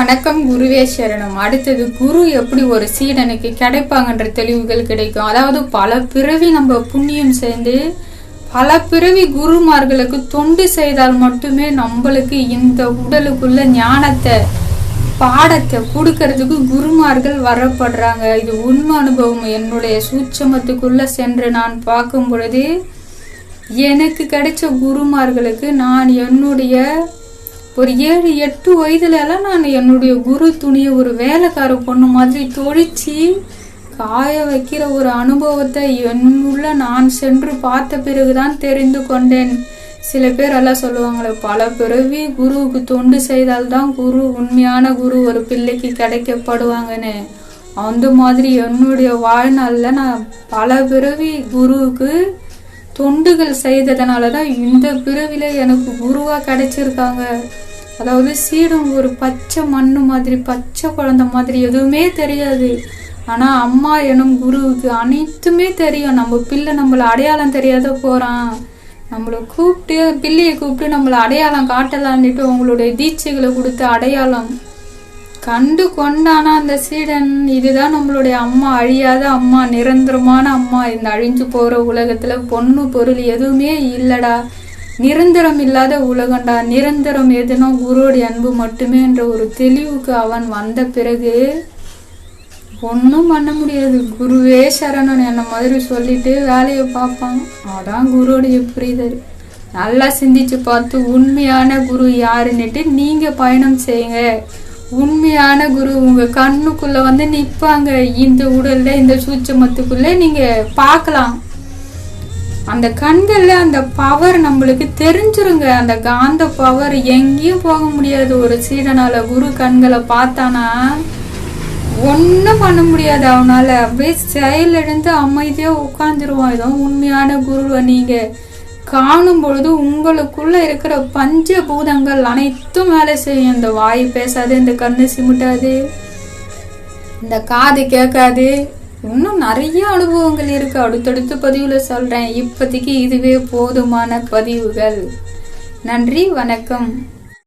வணக்கம் குருவே சரணம். அடுத்தது குரு எப்படி ஒரு சீடனுக்கு கிடைப்பாங்கன்ற தெளிவுகள் கிடைக்கும். அதாவது பல பிறவி நம்ம புண்ணியம் சேர்ந்து பல பிறவி குருமார்களுக்கு தொண்டு செய்தால் மட்டுமே நம்மளுக்கு இந்த உடலுக்குள்ள ஞானத்தை பாடத்தை கொடுக்கறதுக்கு குருமார்கள் வரப்படுறாங்க. இது உண்மை அனுபவம். என்னுடைய சூட்சமத்துக்குள்ள சென்று நான் பார்க்கும் பொழுது எனக்கு கிடைச்ச குருமார்களுக்கு நான் என்னுடைய ஒரு ஏழு எட்டு வயதுல எல்லாம் நான் என்னுடைய குரு துணியை ஒரு வேலைக்கார பொண்ணு மாதிரி தொழிச்சு காய வைக்கிற ஒரு அனுபவத்தை என்னுள்ள நான் சென்று பார்த்த பிறகுதான் தெரிந்து கொண்டேன். சில பேர் எல்லாம் சொல்லுவாங்களே பல பிறவி குருவுக்கு தொண்டு செய்தால்தான் குரு உண்மையான குரு ஒரு பிள்ளைக்கு கிடைக்கப்படுவாங்கன்னு. அந்த மாதிரி என்னுடைய வாழ்நாளில் நான் பல பிறவி குருவுக்கு தொண்டுகள் செய்ததுனால தான் இந்த பிறவில எனக்கு குருவா கிடைச்சிருக்காங்க. அதாவது சீடம் ஒரு பச்சை மண்ணு மாதிரி பச்சை குழந்தை மாதிரி எதுவுமே தெரியாது. ஆனால் அம்மா எனும் குருவுக்கு அனைத்துமே தெரியும். நம்ம பிள்ளை நம்மளை அடையாளம் தெரியாத போகிறான் நம்மளை கூப்பிட்டு பிள்ளையை கூப்பிட்டு நம்மளை அடையாளம் காட்டலான்ட்டு உங்களுடைய தீட்சைகளை கொடுத்து அடையாளம். கண்டு கொண்டானா அந்த சீடன்? இதுதான் நம்மளுடைய அம்மா அழியாத அம்மா நிரந்தரமான அம்மா. இந்த அழிஞ்சு போற உலகத்துல பொண்ணு பொருள் எதுவுமே இல்லடா. நிரந்தரம் இல்லாத உலகம்டா. நிரந்தரம் எதுனா குருவோடைய அன்பு மட்டுமே என்ற ஒரு தெளிவுக்கு அவன் வந்த பிறகு ஒன்றும் பண்ண முடியாது. குருவே சரணன் என்ன மாதிரி சொல்லிட்டு வேலையை பார்ப்பான். அதான் குருவோடைய புரிதல். நல்லா சிந்திச்சு பார்த்து உண்மையான குரு யாருன்னுட்டு நீங்க பயணம் செய்யுங்க. உண்மையான குரு உங்க கண்ணுக்குள்ள வந்து நிப்பாங்க. இந்த உடல்ல இந்த சூட்சமத்துக்குள்ள நீங்க பார்க்கலாம். அந்த கண்கள்ல அந்த பவர் நம்மளுக்கு தெரிஞ்சிருங்க. அந்த காந்த பவர் எங்கேயும் போக முடியாது. ஒரு சீடனால குரு கண்களை பார்த்தானா ஒன்றும் பண்ண முடியாது. அவனால அப்படியே செயலிழந்து அமைதியா உட்காந்துருவான் ஏதோ உண்மையான குருவை நீங்க. காணும் பொழுது உங்களுக்குள்ள இருக்கிற பஞ்ச பூதங்கள் அனைத்தும் வேலை செய்யும். இந்த வாய் பேசாது இந்த கண்ணு சிமிட்டாது இந்த காது கேட்காது. இன்னும் நிறைய அனுபவங்கள் இருக்கு. அடுத்தடுத்து பதிவுல சொல்றேன். இப்போதைக்கு இதுவே போதுமான பதிவுகள். நன்றி வணக்கம்.